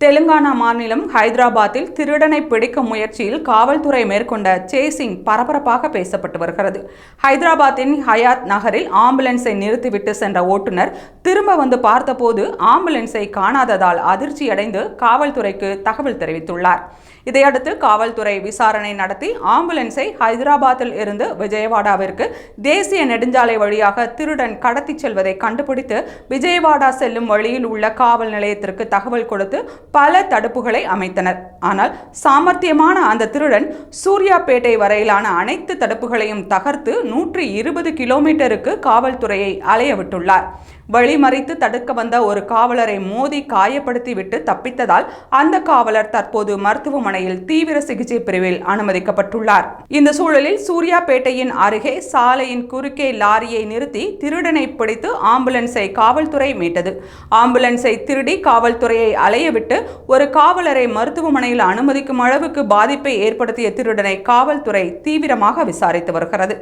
தெலுங்கானா மாநிலம் ஹைதராபாத்தில் திருடனை பிடிக்கும் முயற்சியில் காவல்துறை மேற்கொண்ட சேசிங் பரபரப்பாக பேசப்பட்டு வருகிறது. ஹைதராபாத்தின் ஹயாத் நகரில் ஆம்புலன்ஸை நிறுத்திவிட்டு சென்ற ஓட்டுநர் திரும்ப வந்து பார்த்தபோது ஆம்புலன்ஸை காணாததால் அதிர்ச்சியடைந்து காவல்துறைக்கு தகவல் தெரிவித்துள்ளார். இதையடுத்து காவல்துறை விசாரணை நடத்தி ஆம்புலன்ஸை ஹைதராபாத்தில் இருந்து விஜயவாடாவிற்கு தேசிய நெடுஞ்சாலை வழியாக திருடன் கடத்திச் செல்வதை கண்டுபிடித்து விஜயவாடா செல்லும் வழியில் உள்ள காவல் நிலையத்திற்கு தகவல் கொடுத்து பல தடுப்புகளை அமைத்தனர். ஆனால் சாமர்த்தியமான அந்த திருடன் சூர்யாபேட்டை வரையிலான அனைத்து தடுப்புகளையும் தகர்த்து நூற்றி இருபது கிலோமீட்டருக்கு காவல்துறையை அலைய விட்டுள்ளார். வழிமறைத்து தடுக்க வந்த ஒரு காவலரை மோதி காயப்படுத்திவிட்டு தப்பித்ததால் அந்த காவலர் தற்போது மருத்துவமனையில் தீவிர சிகிச்சை பிரிவில் அனுமதிக்கப்பட்டுள்ளார். இந்த சூழலில் சூர்யாபேட்டையின் அருகே சாலையின் குறுக்கே லாரியை நிறுத்தி திருடனை பிடித்து ஆம்புலன்ஸை காவல்துறை மீட்டது. ஆம்புலன்ஸை திருடி காவல்துறையை அலையவிட்டு ஒரு காவலரை மருத்துவமனையில் அனுமதிக்கும் அளவுக்கு பாதிப்பை ஏற்படுத்திய திருடனை காவல்துறை தீவிரமாக விசாரித்து வருகிறது.